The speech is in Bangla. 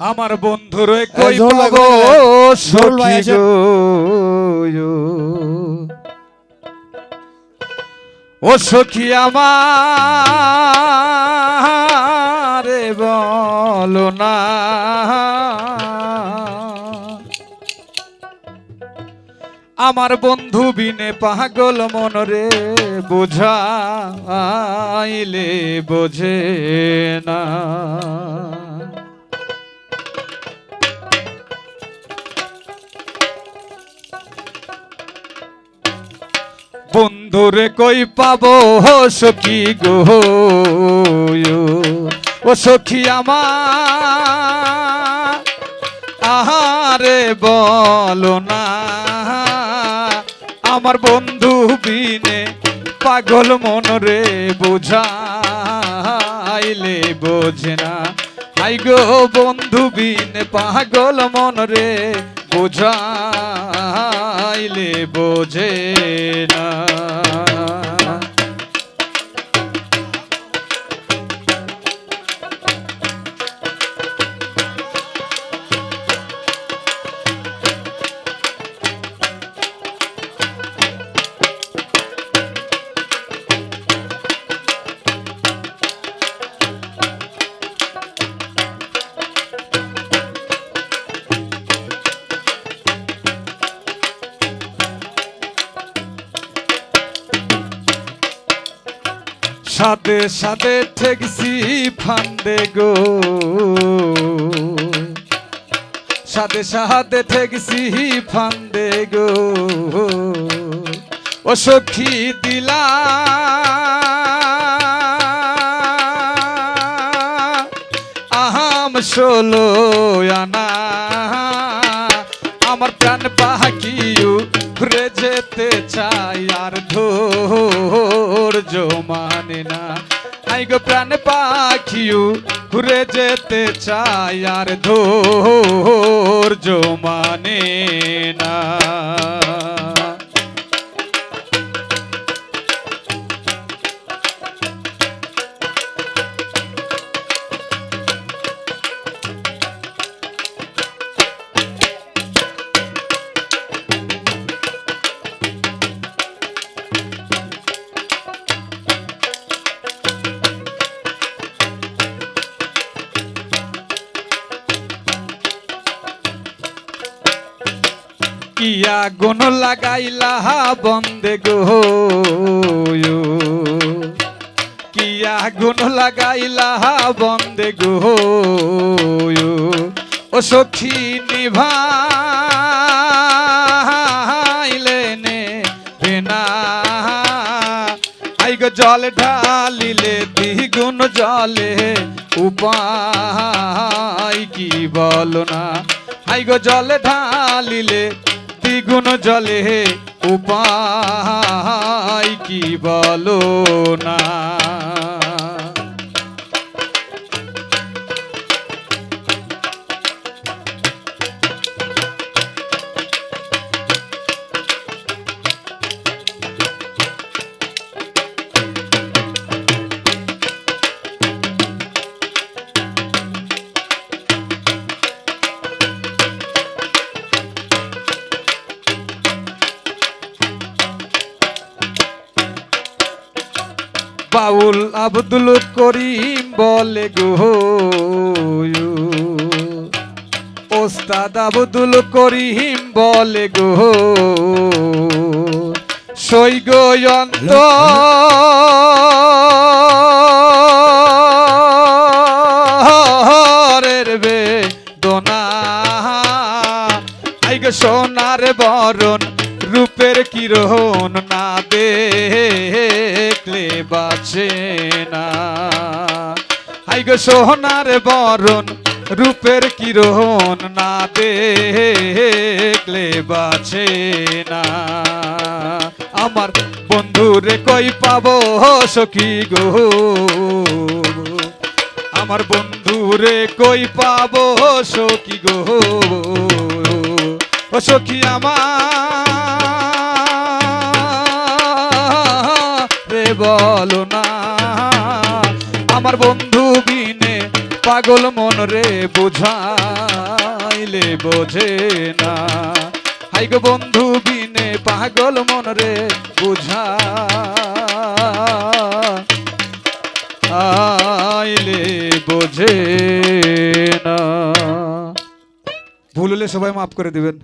আমার বন্ধুর কই সখী গো? ও সখী আমার বলো না। আমার বন্ধু বিনে পাগল মনরে বোঝাইলে বোঝে না। বন্ধুরে কই পাবো? সখী গো ও সখী আমার, আহারে বলো না। আমার বন্ধু বিনে পাগল মনরে বুঝাইলে বোঝে না। আই গো বন্ধু বিনে পাগল মনরে বুঝাইলে বোঝে না সাদে সাদে ঠেকছি ফান্দে গো। সাদে সাদে ঠেকছি ফান্দে গো। ও সখী দিলা। আহাম ষোলো আনা। আমার প্রাণ মানে না। আই গো প্রাণ পাখিও ঘুরে যেতে চাই আর ধৈর্য মানে না। কিয়া গুণ লাগাইলা বন্দে গো কিয়া গুণ লাগাইলা বন্দে গো ও সখী নিভাইলে নে বিনা। আই গো জল ঢালিলে, দ্বিগুণ জলে উপায় কি বলো না? আই গো জল ঢালিলে দ্বিগুণ জলে উপায় কি বলো না? বাউল আব্দুল করিম বলে গো। ওস্তাদ আব্দুল করিম বলে গো। সৈগয়ন্ত সোনার বরণ রূপের কিরণ না দেখলে বাঁচে না। আই গো সোনার বরণ, রূপের কিরণ না দেখলে বাঁচে না। আমার বন্ধুরে কই পাবো সখী গো? আমার বন্ধুরে কই পাবো সখী গো? সখী আমার বলো না। আমার বন্ধু বিনে পাগল মন রে বোঝা বুঝাইলে বোঝে না। হাই গো বন্ধু বিনে পাগল মন রে বুঝা আইলে বোঝে না। ভুল হলে সবাই মাফ করে দিবেন।